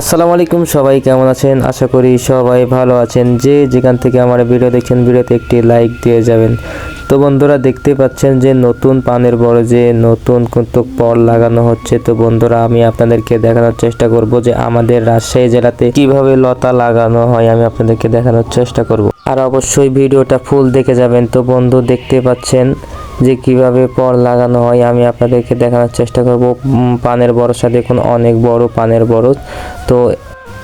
আসসালামু আলাইকুম, সবাই কেমন আছেন? আশা করি সবাই ভালো আছেন। যে যেখান থেকে আমার ভিডিও দেখছেন, ভিডিওতে একটি লাইক দিয়ে যাবেন। তো বন্ধুরা, দেখতে পাচ্ছেন যে নতুন পানের বড় যে নতুন কিন্তু পল লাগানো হচ্ছে। তো বন্ধুরা, আমি আপনাদেরকে দেখানোর চেষ্টা করব যে আমাদের রাজশাহী জেলাতে কীভাবে লতা লাগানো হয়। আমি আপনাদেরকে দেখানোর চেষ্টা করব। আর অবশ্যই ভিডিওটা ফুল দেখে যাবেন। তো বন্ধু, দেখতে পাচ্ছেন যে কীভাবে পর লাগানো হয়, আমি আপনাদেরকে দেখানোর চেষ্টা করব। পানের বরসা দেখুন, অনেক বড় পানের বরজ। তো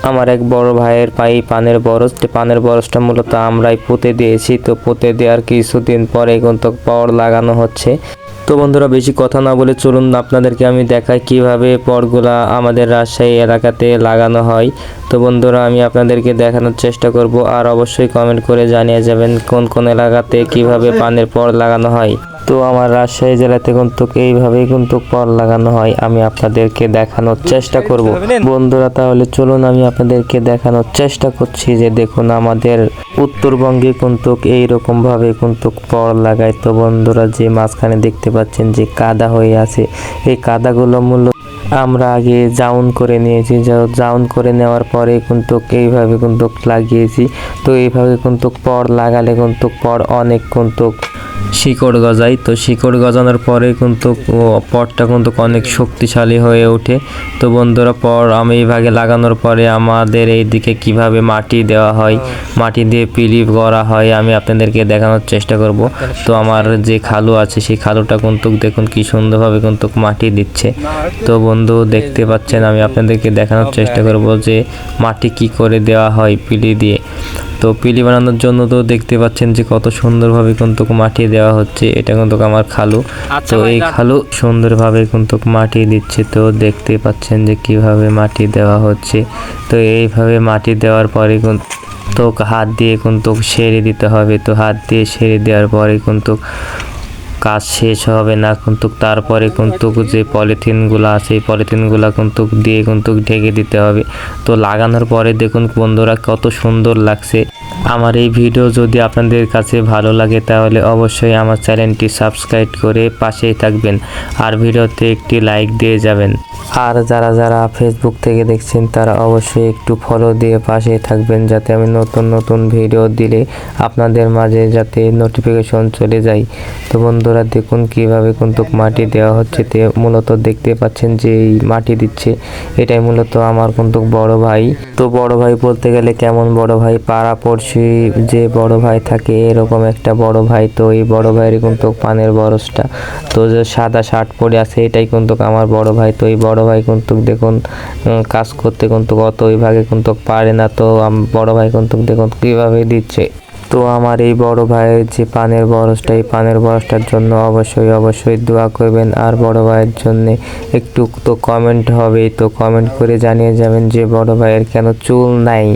আমার এক বড় ভাইয়ের পাই পানের বরজ, তো পানের বরজটা মূলত আমরাই পুঁতে দিয়েছি। তো পুঁতে দেওয়ার কিছুদিন পরে এখন তো পর লাগানো হচ্ছে। তো বন্ধুরা, বেশি কথা না বলে চলুন, আপনাদেরকে আমি দেখাই কীভাবে পরগুলা আমাদের রাজশাহী এলাকাতে লাগানো হয়। তো বন্ধুরা, আমি আপনাদেরকে দেখানোর চেষ্টা করব, আর অবশ্যই কমেন্ট করে জানিয়ে যাবেন কোন কোন এলাকাতে কীভাবে পানের পর লাগানো হয়। তো আমার রাজশাহী জেলাতে কিন্তু এইভাবেই কিন্তু পর লাগানো হয়, আমি আপনাদেরকে দেখানোর চেষ্টা করব। বন্ধুরা, তাহলে চলুন আমি আপনাদেরকে দেখানোর চেষ্টা করছি যে দেখুন আমাদের উত্তরবঙ্গে কিন্তু এইরকম ভাবে কিন্তু পর লাগায়। তো বন্ধুরা, যে মাঝখানে দেখতে পাচ্ছেন যে কাদা হয়ে আছে, এই কাদাগুলো মূলত আমরা আগে জাউন করে নিয়েছি জাউন করে নেওয়ার পরে কিন্তু এইভাবে কিন্তু লাগিয়েছি। তো এইভাবে কিন্তু পর লাগালে কিন্তু পর অনেক কিন্তু শিকড় গজায় তো শিকড় গজানোর পরে কিন্তু ও পরটা কিন্তু অনেক শক্তিশালী হয়ে ওঠে। তো বন্ধুরা পর আমি এই ভাগে লাগানোর পরে আমাদের এই দিকে কীভাবে মাটি দেওয়া হয়, মাটি দিয়ে পিলিপ করা হয়, আমি আপনাদেরকে দেখানোর চেষ্টা করব। তো আমার যে খালু আছে, সেই খালুটা কিন্তু দেখুন কি সুন্দরভাবে কিন্তু মাটি দিচ্ছে। তো বন্ধু, দেখতে পাচ্ছেন, আমি আপনাদেরকে দেখানোর চেষ্টা করব যে মাটি কি করে দেওয়া হয় পিলি দিয়ে। তো পিলি বানানোর জন্য তো দেখতে পাচ্ছেন যে কত সুন্দরভাবে কিন্তু মাটি দেওয়া হচ্ছে। এটা কিন্তু আমার খালু। তো এই খালু সুন্দরভাবে কিন্তু মাটি দিচ্ছে। তো দেখতে পাচ্ছেন যে কীভাবে মাটি দেওয়া হচ্ছে। তো এইভাবে মাটি দেওয়ার পরে কিন্তু তো হাত দিয়ে কিন্তু সেরে দিতে হবে। তো হাত দিয়ে সেরে দেওয়ার পরে কিন্তু কাজ শেষ হবে না, কিন্তু তারপরে কিন্তু যে পলিথিনগুলো আছে, এই পলিথিনগুলো কিন্তু দিয়ে কিন্তু ঢেকে দিতে হবে। তো লাগানোর পরে দেখুন বন্ধুরা কত সুন্দর লাগছে। আমার এই ভিডিও যদি আপনাদের কাছে ভালো লাগে তাহলে অবশ্যই আমার চ্যানেলটি সাবস্ক্রাইব করে পাশেই থাকবেন আর ভিডিওতে একটি লাইক দিয়ে যাবেন। আর যারা যারা ফেসবুক থেকে দেখছেন তারা অবশ্যই একটু ফলো দিয়ে পাশেই থাকবেন যাতে আমি নতুন নতুন ভিডিও দিলে আপনাদের মাঝে যাতে নোটিফিকেশন চলে যায়। তো বন্ধুরা দেখুন কীভাবে কিন্তু মাটি দেওয়া হচ্ছে। তে মূলত দেখতে পাচ্ছেন যে এই মাটি দিচ্ছে। এটাই মূলত আমার কিন্তু বড় ভাই। তো বড় ভাই বলতে গেলে কেমন বড় ভাই? পাড়া পড়শি যে বড় ভাই থাকে, এরকম একটা বড় ভাই তো, এই বড় ভাইয়ের কিন্তু পানের বরসটা। তো যে সাদা শার্ট পরে আছে, এটাই কিন্তু আমার বড় ভাই তো, এই বড় ভাই কিন্তু দেখুন কাজ করতে কিন্তু অত ওই ভাগে কিন্তু পারে না তো বড় ভাই কিন্তু দেখুন কীভাবে দিচ্ছে। তো আমার এই বড় ভাইয়ের যে পানের বরসটা, এই পানের বরসটার জন্য অবশ্যই অবশ্যই দোয়া করবেন। আর বড় ভাইয়ের জন্য একটু তো কমেন্ট হবে তো কমেন্ট করে জানিয়ে যাবেন যে বড় ভাইয়ের কেন চুল নাই।